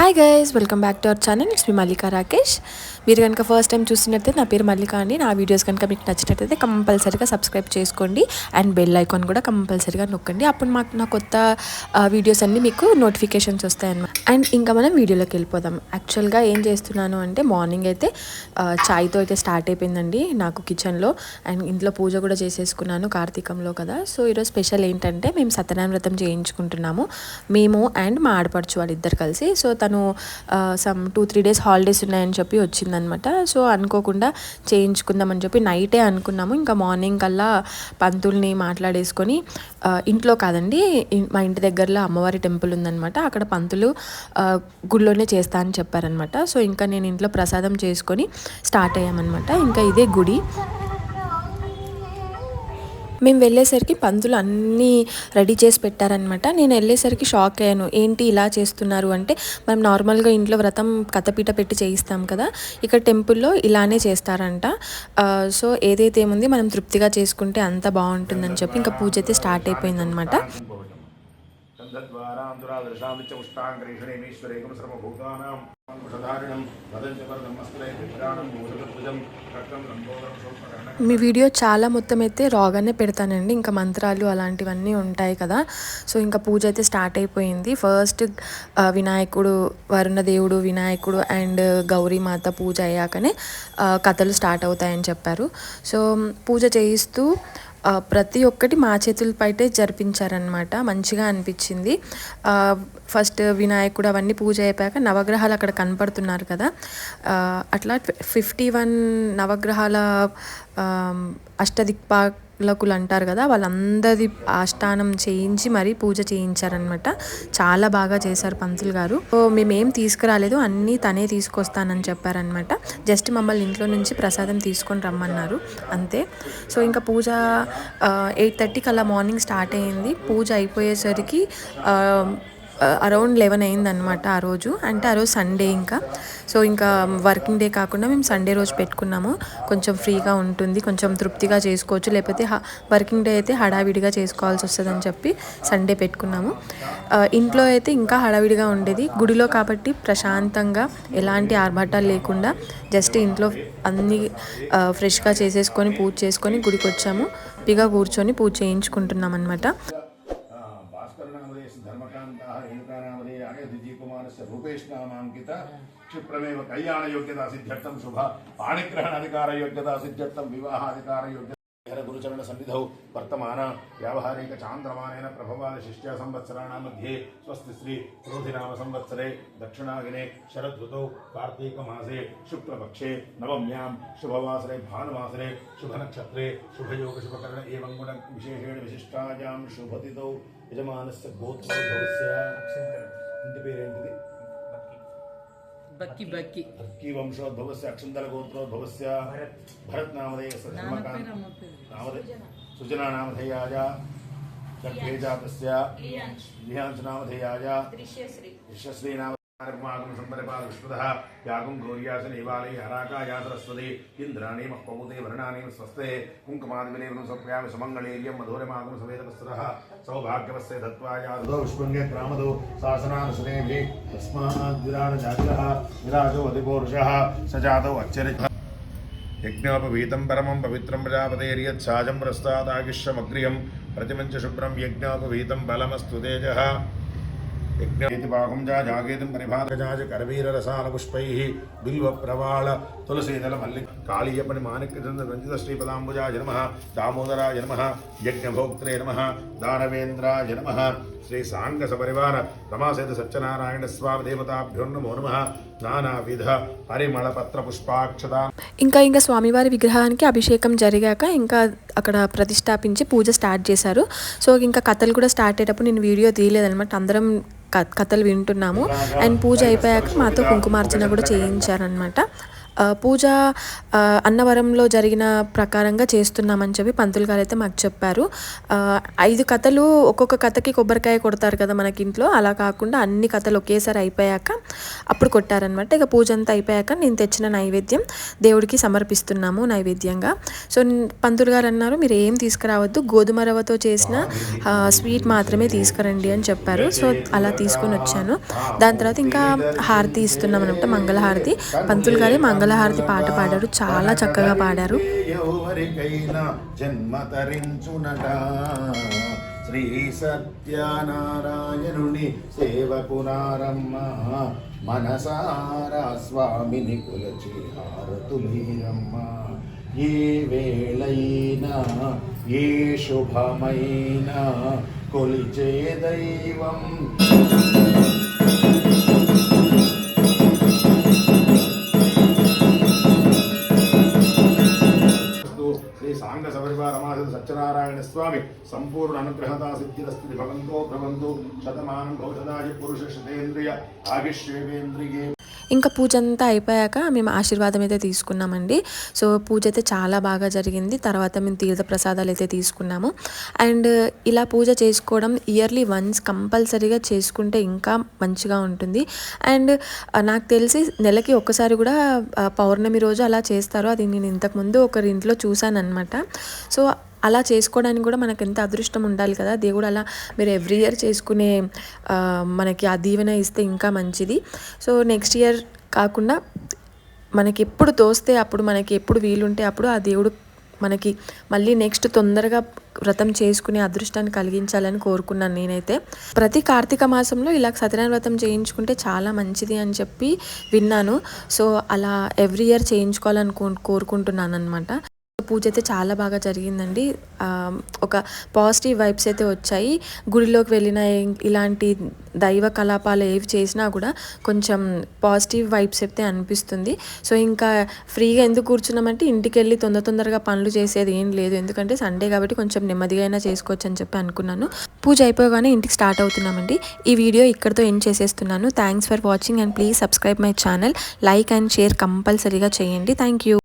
Hi guys welcome back to our channel it's me Mallika Rakesh మీరు కనుక first time చూసినట్టయితే నా పేరు మల్లిక అండి. నా వీడియోస్ కనుక మీకు నచ్చినట్టయితే కంపల్సరీగా సబ్స్క్రైబ్ చేసుకోండి. అండ్ బెల్ ఐకాన్ కూడా కంపల్సరీగా నొక్కండి. అప్పుడు మాకు నా కొత్త వీడియోస్ అన్నీ మీకు నోటిఫికేషన్స్ వస్తాయన్నమాట. అండ్ ఇంకా మనం వీడియోలోకి వెళ్ళిపోదాం. యాక్చువల్గా ఏం చేస్తున్నాను అంటే మార్నింగ్ అయితే ఆ, చాయ్తో అయితే స్టార్ట్ అయిపోయిందండి నాకు కిచెన్లో అండ్ ఇంట్లో పూజ కూడా చేసేసుకున్నాను కార్తీకంలో కదా. సో ఈరోజు స్పెషల్ ఏంటంటే మేము సత్యనారాయణ వ్రతం చేయించుకుంటున్నాము. మేము అండ్ మా ఆడపడుచు వాళ్ళిద్దరు కలిసి. సో తను some two three days holidays ఉన్నాయని చెప్పి వచ్చిందనమాట సో అనుకోకుండా చేయించుకుందామని చెప్పి నైటే అనుకున్నాము. ఇంకా మార్నింగ్ కల్లా పంతుల్ని మాట్లాడేసుకొని ఇంట్లో కాదండి మా ఇంటి దగ్గరలో అమ్మవారి టెంపుల్ ఉందనమాట అక్కడ పంతులు గుళ్ళోనే గుడిలోనే చేస్తా అని చెప్పారనమాట సో ఇంకా నేను ఇంట్లో ప్రసాదం చేసుకొని స్టార్ట్ అయ్యామన్నమాట. ఇంకా ఇదే గుడి. మేము వెళ్ళేసరికి పంతులు అన్నీ రెడీ చేసి పెట్టారనమాట నేను వెళ్ళేసరికి షాక్ అయ్యాను. ఏంటి ఇలా చేస్తున్నారు అంటే మనం నార్మల్గా ఇంట్లో వ్రతం కథపీట పెట్టి చేయిస్తాం కదా ఇక్కడ టెంపుల్లో ఇలానే చేస్తారంట. సో ఏదైతే ఏముంది మనం తృప్తిగా చేసుకుంటే అంత బాగుంటుందని చెప్పి ఇంకా పూజ అయితే స్టార్ట్ అయిపోయిందనమాట చంద్రద్వారాంతురాదృశాం చ సర్వభూతానాం మీ వీడియో చాలా మొత్తం అయితే రాగానే పెడతానండి. ఇంకా మంత్రాలు అలాంటివన్నీ ఉంటాయి కదా. సో ఇంకా పూజ అయితే స్టార్ట్ అయిపోయింది. ఫస్ట్ వినాయకుడు వరుణదేవుడు వినాయకుడు అండ్ గౌరీమాత పూజ అయ్యాకనే కథలు స్టార్ట్ అవుతాయని చెప్పారు. సో పూజ చేయిస్తూ ప్రతి ఒక్కటి మా చేతులపైటే జరిపించారనమాట మంచిగా అనిపించింది. ఫస్ట్ వినాయకుడు అవన్నీ పూజ అయిపోయాక నవగ్రహాలు అక్కడ కనపడుతున్నారు కదా. అట్లా ఫిఫ్టీ వన్ నవగ్రహాల అష్టదిక్పా అష్టదిక్పాలకులు అంటారు కదా వాళ్ళందరి ఆష్టానం చేయించి మరీ పూజ చేయించారనమాట చాలా బాగా చేశారు పంతులు గారు. సో మేమేం తీసుకురాలేదు అన్నీ తనే తీసుకొస్తానని చెప్పారనమాట జస్ట్ మమ్మల్ని ఇంట్లో నుంచి ప్రసాదం తీసుకొని రమ్మన్నారు అంతే. సో ఇంకా పూజ ఎయిట్ థర్టీకి అలా మార్నింగ్ స్టార్ట్ అయ్యింది. పూజ అయిపోయేసరికి అరౌండ్ లెవెన్ అయిందనమాట ఆ రోజు. అంటే ఆ రోజు సండే ఇంకా. సో ఇంకా వర్కింగ్ డే కాకుండా మేము సండే రోజు పెట్టుకున్నాము. కొంచెం ఫ్రీగా ఉంటుంది. కొంచెం తృప్తిగా చేసుకోవచ్చు. లేకపోతే హ- వర్కింగ్ డే అయితే హడావిడిగా చేసుకోవాల్సి వస్తుందని చెప్పి సండే పెట్టుకున్నాము. Uh, ఇంట్లో అయితే ఇంకా హడావిడిగా ఉండేది. గుడిలో కాబట్టి ప్రశాంతంగా ఎలాంటి ఆర్భాటాలు లేకుండా జస్ట్ ఇంట్లో అన్నీ ఫ్రెష్గా uh, చేసేసుకొని పూజ చేసుకొని గుడికి వచ్చాము పిగా కూర్చొని పూజ చేయించుకుంటున్నాం అనమాట रूपेष्णामाङ्कित क्षिप्रमेव कल्याण योग्यता सिद्ध्यर्थं शुभ पाणिग्रहण अधिकार योग्यता सिद्ध्यर्थम विवाह अधिकार योग्य गुरुचरण सन्निध वर्तमान व्यावहारिक चांद्रमाण प्रभवाद शिष्य संवत्सराणां मध्ये स्वस्ति श्री क्रोधिनामसंवत्सरे दक्षिणागिने शरदृतौ कार्तीकमासे, शुक्लपक्षे, नवम्यां, शुभवासरे भानुवासरे शुभ नक्षत्रे शुभ शुभनक्षत्रे, शुभयोगशुभकरण एवं गुण विशेषेण विशिष्टायां शुभतिथौ, यजमानस्य गोत्रवैभवस्य बक्की बक्की बक्की वंशोद्भवस्य अक्षंतर गोत्रोद्भवस्य भरत नामधेयस्य धर्मकांत नामधेय सुजना नामधेयाय चक्रेजातस्य लियांश नामधेयाय ऋष्यश्री नाम कर्मागुं सम्परिपादुष्पदः यागुं गौर्यासनैवालये हराकाया सरस्वते इन्द्राणि मह्पौते वर्णानि स्वस्ते कुङ्कुमादिविलेवनं सप्यामि सुमङ्गलेर्यं मधुरमागुं स जातौ अच्चरितः यज्ञोपवीतं परमं पवित्रं प्रजापतेर्यच्छाजं प्रस्तादागिश्रमग्रियं విరాణ పరిభాతజాజ విరాజో అధిపౌరుషः సజాతౌ పుష్పై బిల్వ ప్రవాళ తులసీదల మల్లి కాళీయపణి మాణిక్యచంద్ర రంజిత శ్రీపదాంబుజాయ నమ దామోదరాయ నమ యజ్ఞభోక్త్రే నమ దానవేంద్రాయ నమ శ్రీ సాంగ సపరివార రమాసేత సత్యనారాయణ స్వామి దేవతాభ్యో నమో నమ నానావిధ పరిమళ పత్ర పుష్పాక్షదా ఇంకా ఇంకా స్వామివారి విగ్రహానికి అభిషేకం జరిగాక ఇంకా అక్కడ ప్రతిష్టాపించి పూజ స్టార్ట్ చేశారు సో ఇంకా కథలు కూడా స్టార్ట్ అయ్యేటప్పుడు నేను వీడియో తీయలేదనమాట అందరం కథలు వింటున్నాము. అండ్ పూజ అయిపోయాక మాతో కుంకుమార్చన కూడా చేయించారనమాట పూజ అన్నవరంలో జరిగిన ప్రకారంగా చేస్తున్నామని చెప్పి పంతులు గారు అయితే మాకు చెప్పారు. ఐదు కథలు ఒక్కొక్క కథకి కొబ్బరికాయ కొడతారు కదా మనకి ఇంట్లో. అలా కాకుండా అన్ని కథలు ఒకేసారి అయిపోయాక అప్పుడు కొట్టారనమాట ఇక పూజ అంతా అయిపోయాక నేను తెచ్చిన నైవేద్యం దేవుడికి సమర్పిస్తున్నాము నైవేద్యంగా. సో పంతులు గారు అన్నారు మీరు ఏం తీసుకురావద్దు. గోధుమ రవ్వతో చేసిన స్వీట్ మాత్రమే తీసుకురండి అని చెప్పారు. సో అలా తీసుకొని వచ్చాను. దాని తర్వాత ఇంకా హారతి ఇస్తున్నాం అనమాట మంగళహారతి. పంతులు గారే మంగళహారతి పాట పాడారు. చాలా చక్కగా పాడారు. ఎవరికైనా జన్మ తరించునట. శ్రీ సత్యనారాయణుని సేవకునారమ్మ మనసారా స్వామిని కులచి హారతులీరమ్మ ఏ వేళైనా ఏ శుభమైనా కొలిచే దైవం. సంపూర్ణ అనుగ్రహతా సిద్ధిరస్తి భవంతో. భవంతు శతమానం భౌషదాయ పురుష శతేంద్రియ ఆగిష్వేంద్రియే ఇంకా పూజ అంతా అయిపోయాక మేము ఆశీర్వాదం అయితే తీసుకున్నామండి. సో పూజ అయితే చాలా బాగా జరిగింది. తర్వాత మేము తీర్థ ప్రసాదాలు అయితే తీసుకున్నాము. అండ్ ఇలా పూజ చేసుకోవడం ఇయర్లీ వన్స్ కంపల్సరీగా చేసుకుంటే ఇంకా మంచిగా ఉంటుంది. అండ్ నాకు తెలిసి నెలకి ఒక్కసారి కూడా పౌర్ణమి రోజు అలా చేస్తారు అది నేను ఇంతకుముందు ఒకరి ఇంట్లో చూశాను అనమాట సో అలా చేసుకోవడానికి కూడా మనకు ఎంత అదృష్టం ఉండాలి కదా? దేవుడు అలా మీరు ఎవ్రీ ఇయర్ చేసుకునే మనకి ఆ దీవెన ఇస్తే ఇంకా మంచిది. సో నెక్స్ట్ ఇయర్ కాకుండా మనకి ఎప్పుడు తోస్తే అప్పుడు మనకి ఎప్పుడు వీలుంటే అప్పుడు ఆ దేవుడు మనకి మళ్ళీ నెక్స్ట్ తొందరగా వ్రతం చేసుకునే అదృష్టాన్ని కలిగించాలని కోరుకున్నాను నేనైతే. ప్రతి కార్తీక మాసంలో ఇలా సత్యనారాయణ వ్రతం చేయించుకుంటే చాలా మంచిది అని చెప్పి విన్నాను. సో అలా ఎవ్రీ ఇయర్ చేయించుకోవాలని కో- కోరుకుంటున్నాను అనమాట పూజ అయితే చాలా బాగా జరిగిందండి. ఒక పాజిటివ్ వైబ్స్ అయితే వచ్చాయి. గుడిలోకి వెళ్ళిన ఇలాంటి దైవ కలాపాలు ఏవి చేసినా కూడా కొంచెం పాజిటివ్ వైబ్స్ అయితే అనిపిస్తుంది. సో ఇంకా ఫ్రీగా ఎందుకు కూర్చున్నామంటే ఇంటికి వెళ్ళి తొందర తొందరగా పనులు చేసేది ఏం లేదు. ఎందుకంటే సండే కాబట్టి కొంచెం నెమ్మదిగా అయినా చేసుకోవచ్చు అని చెప్పి అనుకున్నాను. పూజ అయిపోగానే ఇంటికి స్టార్ట్ అవుతున్నామండి. ఈ వీడియో ఇక్కడితో ఎండ్ చేసేస్తున్నాను. Thanks for watching and please subscribe my channel. Like and share కంపల్సరీగా చేయండి. Thank you.